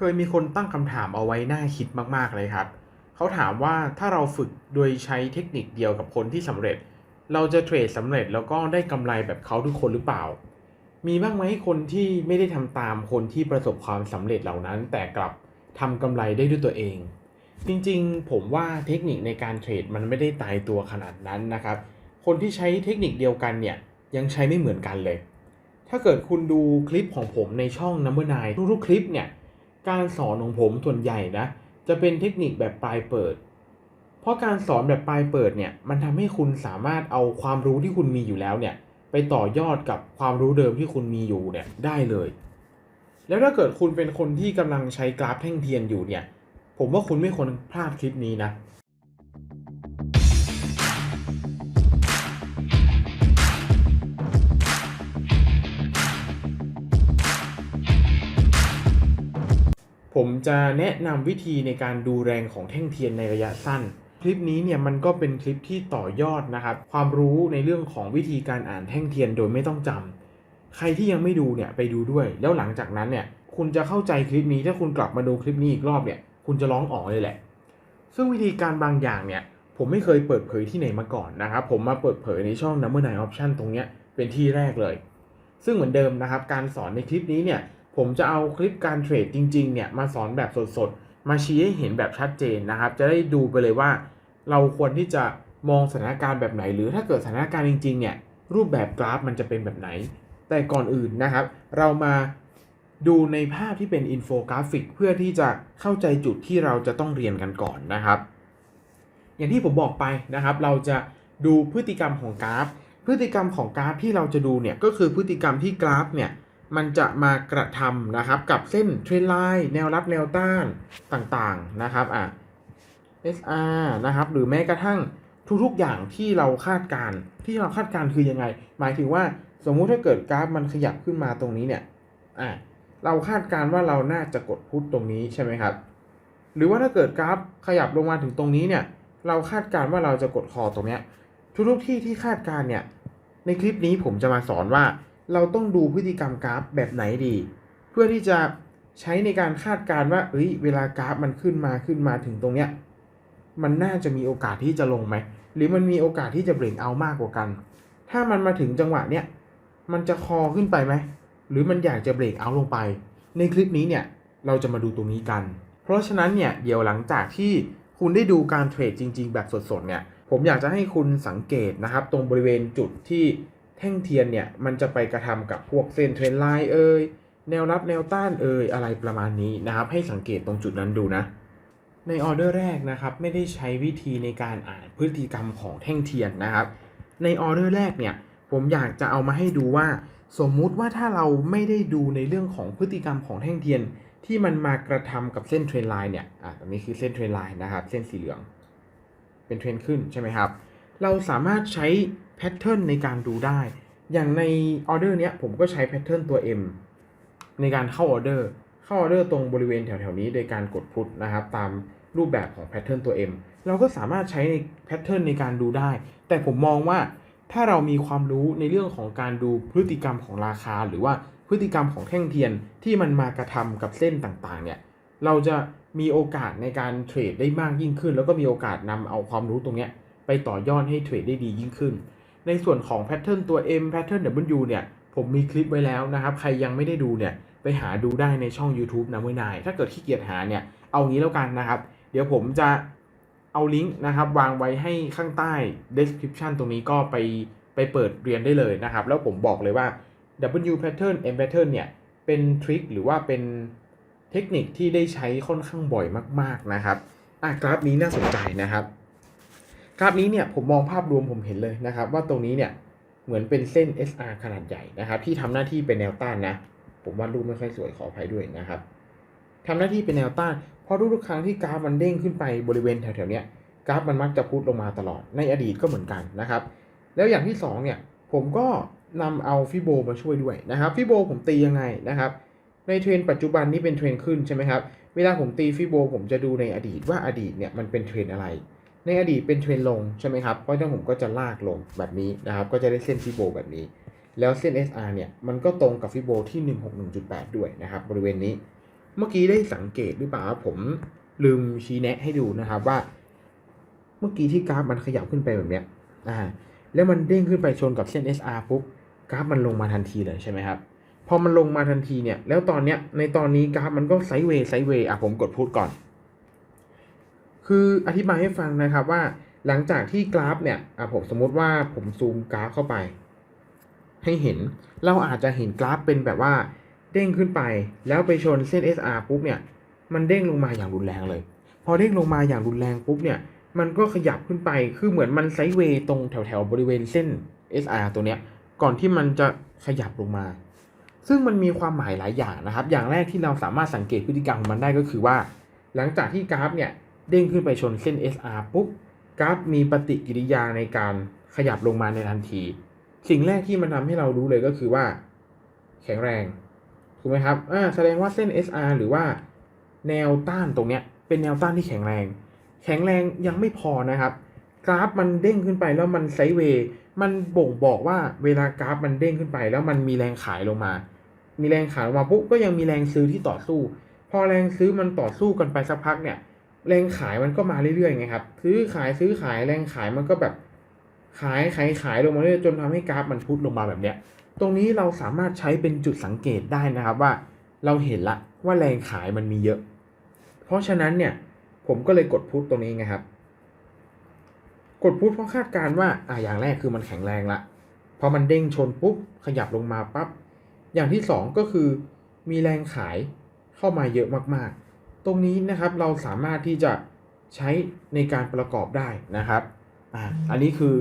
เคยมีคนตั้งคำถามเอาไว้น่าคิดมากๆเลยครับ เขาถามว่าถ้าเราฝึกโดยใช้เทคนิคเดียวกับคนที่สำเร็จ เราจะเทรดสำเร็จแล้วก็ได้กำไรแบบเขาทุกคนหรือเปล่า มีบ้างไหมคนที่ไม่ได้ทำตามคนที่ประสบความสำเร็จเหล่านั้น แต่กลับทำกำไรได้ด้วยตัวเอง จริงๆ ผมว่าเทคนิคในการเทรดมันไม่ได้ตายตัวขนาดนั้นนะครับ คนที่ใช้เทคนิคเดียวกันเนี่ยยังใช้ไม่เหมือนกันเลย ถ้าเกิดคุณดูคลิปของผมในช่อง Number 9ทุกๆคลิปเนี่ย การสอนของผมส่วนใหญ่นะจะเป็นเทคนิคแบบปลายเปิด เพราะการสอนแบบปลายเปิดเนี่ยมันทำให้คุณสามารถเอาความรู้ที่คุณมีอยู่แล้วเนี่ยไปต่อยอดกับความรู้เดิมที่คุณมีอยู่เนี่ยได้เลย แล้วถ้าเกิดคุณเป็นคนที่กำลังใช้กราฟแท่งเทียนอยู่เนี่ยผมว่าคุณไม่ควรพลาดคลิปนี้นะ ผมจะแนะนำวิธีในการดูแรงของแท่งเทียนในระยะสั้น คลิปนี้เนี่ยมันก็เป็นคลิปที่ต่อยอดนะครับความรู้ในเรื่องของวิธีการอ่านแท่งเทียนโดยไม่ต้องจำใครที่ยังไม่ดูเนี่ยไปดูด้วย แล้วหลังจากนั้นเนี่ยคุณจะเข้าใจคลิปนี้ถ้าคุณกลับมาดูคลิปนี้อีกรอบเนี่ยคุณจะร้องอ๋อเลยแหละ ซึ่งวิธีการบางอย่างเนี่ยผมไม่เคยเปิดเผยที่ไหนมาก่อนนะครับ ผมมาเปิดเผยในช่อง Number 9 Option ตรงเนี้ยเป็นที่แรกเลย ซึ่งเหมือนเดิมนะครับ การสอนในคลิปนี้เนี่ย ผมจะเอาคลิปการเทรดจริงๆเนี่ยมาสอนแบบสดๆ มาชี้ให้เห็นแบบชัดเจนนะครับ จะได้ดูไปเลยว่า เราควรที่จะมองสถานการณ์แบบไหน หรือถ้าเกิดสถานการณ์จริงๆเนี่ยรูปแบบกราฟมันจะเป็นแบบไหน แต่ก่อนอื่นนะครับ เรามาดูในภาพที่เป็นอินโฟกราฟิกเพื่อที่จะเข้าใจจุดที่เราจะต้องเรียนกันก่อนนะครับ อย่างที่ผมบอกไปนะครับ เราจะดูพฤติกรรมของกราฟ พฤติกรรมของกราฟที่เราจะดูเนี่ยก็คือพฤติกรรมที่กราฟเนี่ย มันจะมากระทำนะครับกับเส้นเทรนไลน์แนวรับแนวต้านต่างๆนะครับอะ SR นะครับหรือแม้กระทั่งทุกๆอย่างที่เราคาดการที่เราคาดการคือยังไง หมายถึงว่าสมมุติถ้าเกิดกราฟมันขยับขึ้นมาตรงนี้เนี่ยอะเราคาดการว่าเราน่าจะกดพุทตรงนี้ใช่ไหมครับ หรือว่าถ้าเกิดกราฟขยับลงมาถึงตรงนี้เนี่ย เราคาดการว่าเราจะกดคอตรงเนี้ยทุกๆที่ที่คาดการเนี่ยในคลิปนี้ผมจะมาสอนว่า เราต้องดูพฤติกรรมกราฟแบบไหนดี เพื่อที่จะใช้ในการคาดการณ์ว่าเอ้ยเวลากราฟมันขึ้นมาขึ้นมาถึงตรงเนี้ยมันน่าจะมีโอกาสที่จะลงไหม หรือมันมีโอกาสที่จะเบรกเอามากกว่ากัน ถ้ามันมาถึงจังหวะเนี้ยมันจะคอขึ้นไปไหม หรือมันอยากจะเบรกเอาลงไป ในคลิปนี้เนี่ยเราจะมาดูตรงนี้กัน เพราะฉะนั้นเนี่ยเดี๋ยวหลังจากที่คุณได้ดูการเทรดจริง ๆ แบบสดๆเนี่ยผมอยากจะให้คุณสังเกตนะครับ ตรงบริเวณจุดที่ แท่งเทียนเนี่ยมันจะไปกระทำกับพวกเส้นเทรนไลน์เอ่ยแนวรับแนวต้านเอ่ยอะไรประมาณนี้นะครับ ให้สังเกตตรงจุดนั้นดูนะ ในออเดอร์แรกนะครับ ไม่ได้ใช้วิธีในการอ่านพฤติกรรมของแท่งเทียนนะครับ ในออเดอร์แรกเนี่ยผมอยากจะเอามาให้ดูว่า สมมุติว่าถ้าเราไม่ได้ดูในเรื่องของพฤติกรรมของแท่งเทียน ที่มันมากระทำกับเส้นเทรนไลน์เนี่ยอะตรงนี้คือเส้นเทรนไลน์นะครับ เส้นสีเหลือง เป็นเทรนขึ้นใช่ไหมครับ เราสามารถใช้ แพทเทิร์นในการดูได้ อย่างในออเดอร์เนี้ยผมก็ใช้แพทเทิร์นตัว M ในการเข้าออเดอร์ เข้าออเดอร์ตรงบริเวณแถวๆนี้โดยการกดพุทนะครับ ตามรูปแบบของแพทเทิร์นตัว M เราก็สามารถใช้ในแพทเทิร์นในการดูได้ แต่ผมมองว่าถ้าเรามีความรู้ในเรื่องของการดูพฤติกรรมของราคา หรือว่าพฤติกรรมของแท่งเทียนที่มันมากระทำกับเส้นต่างๆ เนี่ย เราจะมีโอกาสในการเทรดได้มากยิ่งขึ้น แล้วก็มีโอกาสนำเอาความรู้ตรงเนี้ยไปต่อยอดให้เทรดได้ดียิ่งขึ้น ในส่วนของแพทเทิร์นตัว M แพทเทิร์น W เนี่ย ผมมีคลิปไว้แล้วนะครับ ใครยังไม่ได้ดูเนี่ย ไปหาดูได้ในช่อง YouTube นะเมื่อนาย ถ้าเกิดขี้เกียจหาเนี่ย เอางี้แล้วกันนะครับ เดี๋ยวผมจะเอาลิงก์นะครับวางไว้ให้ข้างใต้ description ตรงนี้ก็ไปไปเปิดเรียนได้เลยนะครับ แล้วผมบอกเลยว่า W pattern M pattern เนี่ย เป็นทริคหรือว่าเป็นเทคนิคที่ได้ใช้ค่อนข้างบ่อยมาก ๆนะครับอะกราฟนี้น่าสนใจนะครับ กราฟนี้เนี่ยผมมองภาพรวมผมเห็นเลยนะครับว่าตรงนี้เนี่ยเหมือนเป็นเส้น SR ขนาดใหญ่นะครับ ที่ทำหน้าที่เป็นแนวต้านนะ ผมวาดรูปไม่ค่อยสวยขออภัยด้วยนะครับทำหน้าที่เป็นแนวต้าน เพราะทุกครั้งที่กราฟมันเด้งขึ้นไปบริเวณแถวๆเนี้ยกราฟมันมักจะพุทลงมาตลอดในอดีตก็เหมือนกันนะครับ แล้วอย่างที่สองเนี่ยผมก็นำเอาฟิโบมาช่วยด้วยนะครับฟิโบผมตียังไงนะครับ ในเทรนปัจจุบันนี้เป็นเทรนขึ้นใช่ไหมครับเวลาผมตีฟิโบผมจะดูในอดีตว่าอดีตเนี่ยมันเป็นเทรนอะไร ในอดีตเป็นเทรนลงใช่ไหมครับเพราะฉะนั้นผมก็จะลากลงแบบนี้นะครับ ก็จะได้เส้นฟิโบแบบนี้ แล้วเส้น SR เนี่ยมันก็ตรงกับฟิโบที่ 161.8 ด้วยนะครับ บริเวณนี้ เมื่อกี้ได้สังเกตหรือเปล่าว่าผมลืมชี้แนะให้ดูนะครับว่า เมื่อกี้ที่กราฟมันขยับขึ้นไปแบบเนี้ยอ่าแล้วมันเด้งขึ้นไปชนกับเส้น SR ปุ๊บกราฟมันลงมาทันทีเลยใช่ไหมครับพอมันลงมาทันทีเนี่ยแล้วตอนเนี้ยในตอนนี้กราฟมันก็ไซด์เวย์ไซด์เวย์อะผมกดพูดก่อน คืออธิบายให้ฟังนะครับว่าหลังจากที่กราฟเนี่ยอะผมสมมติว่าผมซูมกราฟเข้าไป ให้เห็นเราอาจจะเห็นกราฟเป็นแบบว่าเด้งขึ้นไป แล้วไปชนเส้น SR ปุ๊บเนี่ยมันเด้งลงมาอย่างรุนแรงเลย พอเด้งลงมาอย่างรุนแรงปุ๊บเนี่ยมันก็ขยับขึ้นไปคือเหมือนมันไซด์เวย์ตรงแถวๆบริเวณเส้น SR ตัวเนี้ยก่อนที่มันจะขยับลงมา ซึ่งมันมีความหมายหลายอย่างนะครับ อย่างแรกที่เราสามารถสังเกตพฤติกรรมของมันได้ก็คือว่า หลังจากที่กราฟเนี่ย เด้งขึ้นไปชนเส้น SR ปุ๊บกราฟมีปฏิกิริยาในการขยับลงมาในทันที สิ่งแรกที่มันทำให้เรารู้เลยก็คือว่า แข็งแรงถูกไหมครับอ่าแสดงว่าเส้น SR หรือว่าแนวต้านตรงเนี้ยเป็นแนวต้านที่แข็งแรง แข็งแรงยังไม่พอนะครับ กราฟมันเด้งขึ้นไปแล้วมันไซด์เวย์มันบ่งบอกว่าเวลากราฟมันเด้งขึ้นไป แล้วมันมีแรงขายลงมา มีแรงขายลงมาปุ๊บก็ยังมีแรงซื้อที่ต่อสู้ พอแรงซื้อมันต่อสู้กันไปสักพักเนี่ย แรงขายมันก็มาเรื่อยๆไงครับ ซื้อขายซื้อขายแรงขายมันก็แบบขายขายขายลงมาเรื่อยจนทำให้กราฟมันพุทลงมาแบบเนี้ย ตรงนี้เราสามารถใช้เป็นจุดสังเกตได้นะครับว่าเราเห็นละว่าแรงขายมันมีเยอะ เพราะฉะนั้นเนี่ยผมก็เลยกดพุทตรงนี้ไงครับ กดพุทเพราะคาดการณ์ว่าอ่าอย่างแรกคือมันแข็งแรงละพอมันเด้งชนปุ๊บขยับลงมาปั๊บอย่างที่สองก็คือมีแรงขายเข้ามาเยอะมากๆ ตรงนี้นะครับเราสามารถที่จะใช้ในการประกอบได้นะครับอ่าอันนี้คือ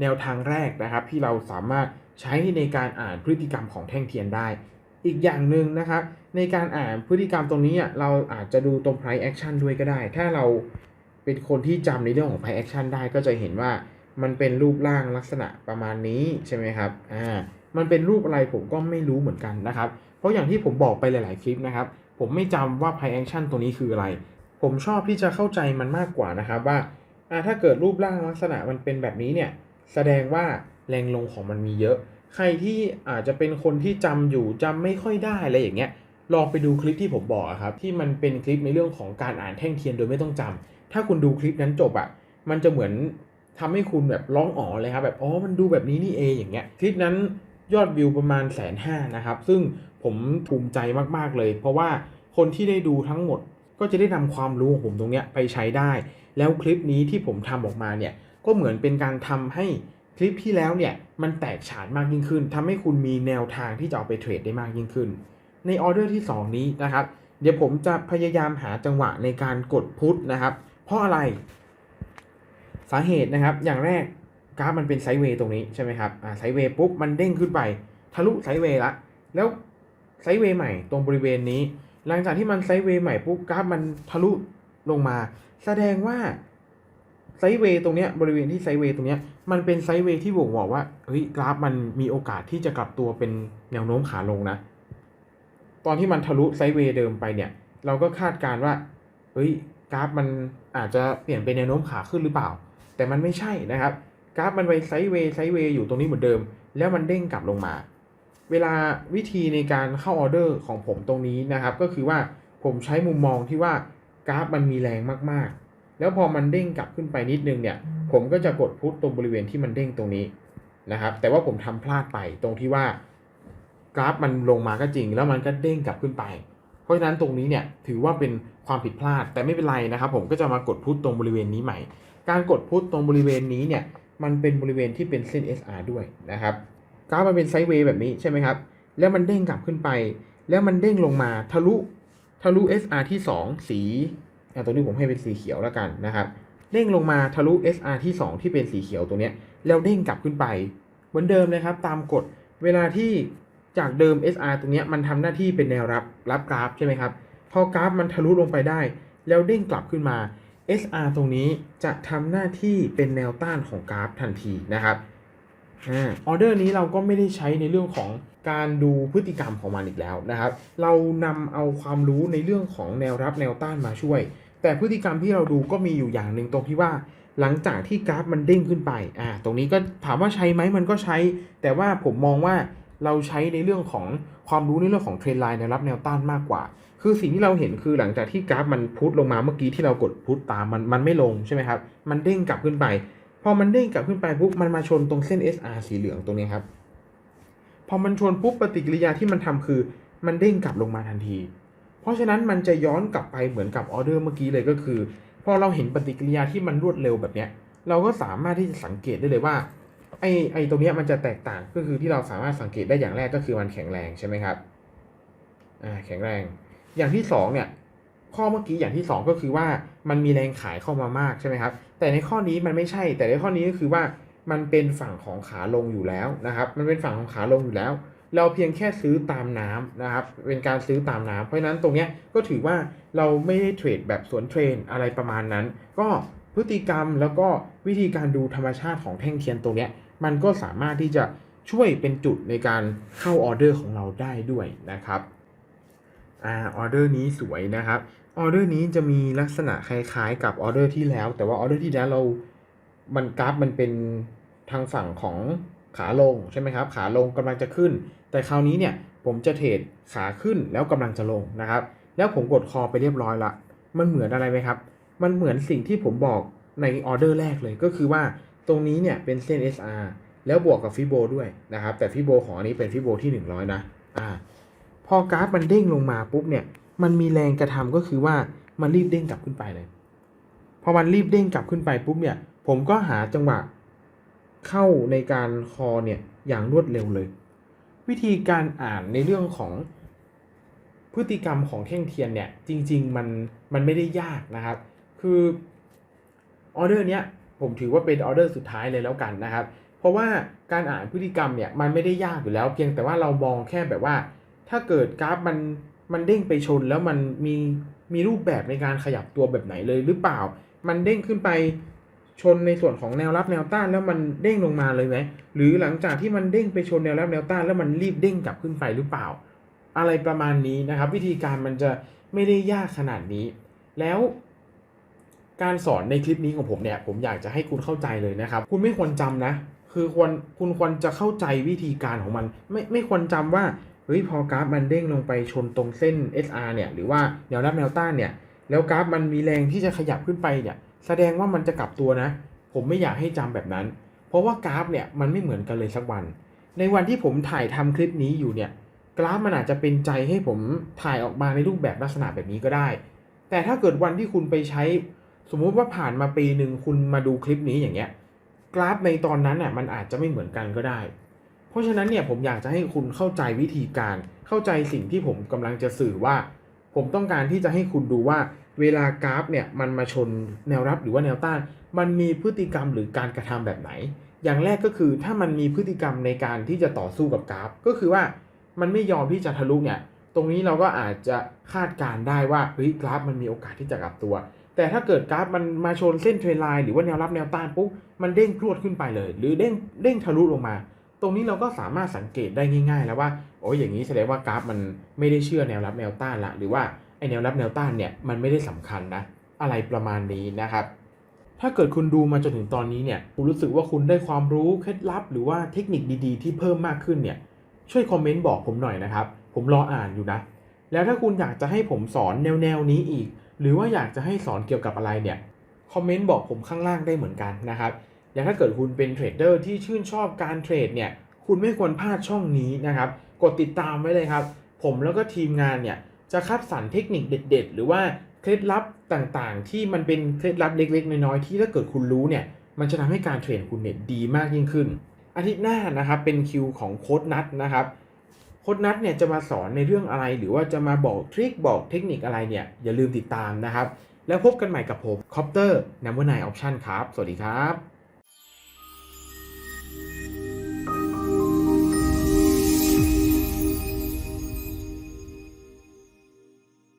แนวทางแรกนะครับ ที่เราสามารถใช้ในการอ่านพฤติกรรมของแท่งเทียนได้ อีกอย่างหนึ่งนะครับในการอ่านพฤติกรรมตรงนี้อะเราอาจจะดูตรง price action ด้วยก็ได้ ถ้าเราเป็นคนที่จำในเรื่องของ price action ได้ก็จะเห็นว่ามันเป็นรูปร่างลักษณะประมาณนี้ใช่ไหมครับอ่ามันเป็นรูปอะไรผมก็ไม่รู้เหมือนกันนะครับ เพราะอย่างที่ผมบอกไปหลาย ๆ คลิปนะครับ ผมไม่จำว่า price action ตัวนี้คืออะไร ผมชอบที่จะเข้าใจมันมากกว่านะครับว่าถ้าเกิดรูปร่างลักษณะมันเป็นแบบนี้เนี่ยแสดงว่าแรงลงของมันมีเยอะ ใครที่อาจจะเป็นคนที่จำอยู่จำไม่ค่อยได้อะไรอย่างเงี้ยลองไปดูคลิปที่ผมบอกครับที่มันเป็นคลิปในเรื่องของการอ่านแท่งเทียนโดยไม่ต้องจำถ้าคุณดูคลิปนั้นจบอะมันจะเหมือนทำให้คุณแบบร้องอ๋อเลยครับแบบอ๋อมันดูแบบนี้นี่เองอย่างเงี้ยคลิปนั้นยอดวิวประมาณแสนห้านะครับซึ่ง ผมภูมิใจมากๆเลย เพราะว่าคนที่ได้ดูทั้งหมดก็จะได้นำความรู้ของผมตรงเนี้ยไปใช้ได้ แล้วคลิปนี้ที่ผมทำออกมาเนี่ยก็เหมือนเป็นการทำให้คลิปที่แล้วเนี่ยมันแตกฉานมากยิ่งขึ้นทำให้คุณมีแนวทางที่จะเอาไปเทรดได้มากยิ่งขึ้น ในออเดอร์ที่ 2 นี้นะครับ เดี๋ยวผมจะพยายามหาจังหวะในการกดพุทนะครับ เพราะอะไร สาเหตุนะครับ อย่างแรกกราฟมันเป็นไซด์เวย์ตรงนี้ใช่ไหมครับอ่าไซด์เวย์ปุ๊บมันเด้งขึ้นไป ทะลุไซด์เวย์ละแล้ว ไซด์เวย์ใหม่ตรงบริเวณนี้ หลังจากที่มันไซด์เวย์ใหม่ปุ๊บกราฟมันทะลุลงมา แสดงว่าไซด์เวย์ตรงเนี้ยบริเวณที่ไซด์เวย์ตรงเนี้ยมันเป็นไซด์เวย์ที่บ่งบอกว่าเฮ้ยกราฟมันมีโอกาสที่จะกลับตัวเป็นแนวโน้มขาลงนะ ตอนที่มันทะลุไซด์เวย์เดิมไปเนี่ย เราก็คาดการณ์ว่าเฮ้ยกราฟมันอาจจะเปลี่ยนเป็นแนวโน้มขาขึ้นหรือเปล่า แต่มันไม่ใช่นะครับ กราฟมันไปไซด์เวย์ไซด์เวย์อยู่ตรงนี้เหมือนเดิม แล้วมันเด้งกลับลงมา เวลาวิธีในการเข้าออเดอร์ของผมตรงนี้นะครับ ก็คือว่าผมใช้มุมมองที่ว่ากราฟมันมีแรงมากๆ แล้วพอมันเด้งกลับขึ้นไปนิดนึงเนี่ย ผมก็จะกดพุทตรงบริเวณที่มันเด้งตรงนี้นะครับ แต่ว่าผมทำพลาดไปตรงที่ว่ากราฟมันลงมาก็จริง แล้วมันก็เด้งกลับขึ้นไป เพราะฉะนั้นตรงนี้เนี่ยถือว่าเป็นความผิดพลาดแต่ไม่เป็นไรนะครับ ผมก็จะมากดพุทตรงบริเวณนี้ใหม่ การกดพุทตรงบริเวณนี้เนี่ยมันเป็นบริเวณที่เป็นเส้น SR ด้วยนะครับ กราฟมันเป็นไซด์เวย์แบบนี้ใช่ไหมครับ แล้วมันเด้งกลับขึ้นไป แล้วมันเด้งลงมาทะลุทะลุ SR ที่ 2 สีอะตัวนี้ผมให้เป็นสีเขียวแล้วกันนะครับ เด้งลงมาทะลุ SR ที่ 2 ที่เป็นสีเขียวตัวเนี้ย แล้วเด้งกลับขึ้นไป เหมือนเดิมเลยครับ ตามกฎ เวลาที่จากเดิม SR ตรงเนี้ยมันทำหน้าที่เป็นแนวรับรับกราฟใช่ไหมครับ พอกราฟมันทะลุลงไปได้ แล้วเด้งกลับขึ้นมา SR ตรงนี้จะทำหน้าที่เป็นแนวต้านของกราฟทันทีนะครับ ออเดอร์นี้เราก็ไม่ได้ใช้ในเรื่องของการดูพฤติกรรมของมันอีกแล้วนะครับ เรานำเอาความรู้ในเรื่องของแนวรับแนวต้านมาช่วย แต่พฤติกรรมที่เราดูก็มีอยู่อย่างหนึ่งตรงที่ว่าหลังจากที่กราฟมันเด้งขึ้นไป อ่า ตรงนี้ก็ถามว่าใช้ไหมมันก็ใช้ แต่ว่าผมมองว่าเราใช้ในเรื่องของความรู้ในเรื่องของเทรนไลน์แนวรับแนวต้านมากกว่า คือสิ่งที่เราเห็นคือหลังจากที่กราฟมันพุทลงมาเมื่อกี้ที่เรากดพุทตามมันมันไม่ลงใช่ไหมครับ มันเด้งกลับขึ้นไป พอมันเด้งกลับขึ้นไปปุ๊บมันมาชนตรงเส้น SR สีเหลืองตรงนี้ครับ พอมันชนปุ๊บปฏิกิริยาที่มันทำคือ มันเด้งกลับลงมาทันที เพราะฉะนั้นมันจะย้อนกลับไปเหมือนกับออเดอร์เมื่อกี้เลยก็คือ พอเราเห็นปฏิกิริยาที่มันรวดเร็วแบบเนี้ย เราก็สามารถที่จะสังเกตได้เลยว่าไอ้ไอ้ตรงเนี้ยมันจะแตกต่างก็คือที่เราสามารถสังเกตได้อย่างแรกก็คือมันแข็งแรงใช่ไหมครับอ่าแข็งแรง อย่างที่สองเนี่ย ข้อเมื่อกี้อย่างที่สองก็คือว่ามันมีแรงขายเข้ามามากใช่ไหมครับ แต่ในข้อนี้มันไม่ใช่ แต่ในข้อนี้ก็คือว่ามันเป็นฝั่งของขาลงอยู่แล้วนะครับ มันเป็นฝั่งของขาลงอยู่แล้ว เราเพียงแค่ซื้อตามน้ำนะครับ เป็นการซื้อตามน้ำเพราะฉะนั้นตรงเนี้ยก็ถือว่าเราไม่ได้เทรดแบบสวนเทรนอะไรประมาณนั้น ก็พฤติกรรมแล้วก็วิธีการดูธรรมชาติของแท่งเทียนตรงเนี้ยมันก็สามารถที่จะช่วยเป็นจุดในการเข้าออเดอร์ของเราได้ด้วยนะครับ อ่าออเดอร์นี้สวยนะครับ ออเดอร์นี้จะมีลักษณะคล้ายๆ กับออเดอร์ที่แล้ว แต่ว่าออเดอร์ที่แล้วเรา มันกราฟมันเป็นทางฝั่งของขาลงใช่ไหมครับ ขาลงกำลังจะขึ้น แต่คราวนี้เนี่ยผมจะเทรดขาขึ้นแล้วกำลังจะลงนะครับ แล้วผมกดคอไปเรียบร้อยละ มันเหมือนอะไรไหมครับ มันเหมือนสิ่งที่ผมบอกในออเดอร์แรกเลยก็คือว่าตรงนี้เนี่ยเป็นเส้น SR แล้วบวกกับฟิโบด้วยนะครับ แต่ฟิโบของอันนี้เป็นฟิโบที่ 100 นะ อ่า พอกราฟมันเด้งลงมาปุ๊บเนี่ย มันมีแรงกระทำก็คือว่ามันรีบเด้งกลับขึ้นไปเลยพอมันรีบเด้งกลับขึ้นไปปุ๊บเนี่ย ผมก็หาจังหวะเข้าในการคอเนี่ยอย่างรวดเร็วเลย วิธีการอ่านในเรื่องของพฤติกรรมของแท่งเทียนเนี่ยจริง ๆ มันมันไม่ได้ยากนะครับ คือออเดอร์เนี้ยผมถือว่าเป็นออเดอร์สุดท้ายเลยแล้วกันนะครับ เพราะว่าการอ่านพฤติกรรมเนี่ยมันไม่ได้ยากอยู่แล้ว เพียงแต่ว่าเรามองแค่แบบว่า ถ้าเกิดกราฟมัน มันเด้งไปชนแล้วมันมีมีรูปแบบในการขยับตัวแบบไหนเลยหรือเปล่า มันเด้งขึ้นไปชนในส่วนของแนวรับแนวต้านแล้วมันเด้งลงมาเลยไหมหรือหลังจากที่มันเด้งไปชนแนวรับแนวต้านแล้วมันรีบเด้งกลับขึ้นไปหรือเปล่า อะไรประมาณนี้นะครับ วิธีการมันจะไม่ได้ยากขนาดนี้ แล้วการสอนในคลิปนี้ของผมเนี่ย ผมอยากจะให้คุณเข้าใจเลยนะครับ คุณไม่ควรจำนะ คือควรคุณควรจะเข้าใจวิธีการของมัน ไม่ไม่ควรจำว่า ฮ้ยพอกราฟมันเด้งลงไปชนตรงเส้น SR เนี่ยหรือว่าแนวรับแนวต้านเนี่ยแล้วกราฟมันมีแรงที่จะขยับขึ้นไปเนี่ยแสดงว่ามันจะกลับตัวนะ ผมไม่อยากให้จำแบบนั้น เพราะว่ากราฟเนี่ยมันไม่เหมือนกันเลยสักวัน ในวันที่ผมถ่ายทำคลิปนี้อยู่เนี่ยกราฟมันอาจจะเป็นใจให้ผมถ่ายออกมาในรูปแบบลักษณะแบบนี้ก็ได้ แต่ถ้าเกิดวันที่คุณไปใช้ สมมุติว่าผ่านมาปีหนึ่งคุณมาดูคลิปนี้อย่างเงี้ยกราฟในตอนนั้นน่ะมันอาจจะไม่เหมือนกันก็ได้ เพราะฉะนั้นเนี่ยผมอยากจะให้คุณเข้าใจวิธีการ เข้าใจสิ่งที่ผมกำลังจะสื่อว่า ผมต้องการที่จะให้คุณดูว่าเวลากราฟเนี่ยมันมาชนแนวรับหรือว่าแนวต้าน มันมีพฤติกรรมหรือการกระทำแบบไหน อย่างแรกก็คือถ้ามันมีพฤติกรรมในการที่จะต่อสู้กับกราฟ ก็คือว่ามันไม่ยอมที่จะทะลุเนี่ยตรงนี้เราก็อาจจะคาดการได้ว่าเฮ้ยกราฟมันมีโอกาสที่จะกลับตัว แต่ถ้าเกิดกราฟมันมาชนเส้นเทรนไลน์หรือว่าแนวรับแนวต้านปุ๊บมันเด้งพรวดขึ้นไปเลย หรือเด้งเด้งทะลุลงมา ตรงนี้เราก็สามารถสังเกตได้ง่าย ๆ แล้วว่าโอ้ยอย่างนี้แสดงว่ากราฟมันไม่ได้เชื่อแนวรับแนวต้านละหรือว่าไอแนวรับแนวต้านเนี่ยมันไม่ได้สำคัญนะอะไรประมาณนี้นะครับ ถ้าเกิดคุณดูมาจนถึงตอนนี้เนี่ยคุณรู้สึกว่าคุณได้ความรู้เคล็ดลับ หรือว่าเทคนิคดีๆ ที่เพิ่มมากขึ้นเนี่ยช่วยคอมเมนต์บอกผมหน่อยนะครับ ผมรออ่านอยู่นะ แล้วถ้าคุณอยากจะให้ผมสอนแนวๆนี้อีก หรือว่าอยากจะให้สอนเกี่ยวกับอะไรเนี่ยคอมเมนต์บอกผมข้างล่างได้เหมือนกันนะครับ อย่างถ้าเกิดคุณเป็นเทรดเดอร์ที่ชื่นชอบการเทรดเนี่ยคุณไม่ควรพลาดช่องนี้นะครับ กดติดตามไว้เลยครับ ผมแล้วก็ทีมงานเนี่ยจะคัดสรรเทคนิคเด็ด ๆ หรือว่าเคล็ดลับต่างๆ ที่มันเป็นเคล็ดลับเล็กๆ น้อยๆที่ถ้าเกิดคุณรู้เนี่ยมันจะทำให้การเทรดคุณเนี่ยดีมากยิ่งขึ้น อาทิตย์หน้านะครับเป็นคิวของโค้ดนัทนะครับโค้ดนัทเนี่ยจะมาสอนในเรื่องอะไร หรือว่าจะมาบอกทริคบอกเทคนิคอะไรเนี่ยอย่าลืมติดตามนะครับ แล้วพบกันใหม่กับผมคอปเตอร์นัมเบอร์ไนออปชั่นครับ สวัสดีครับ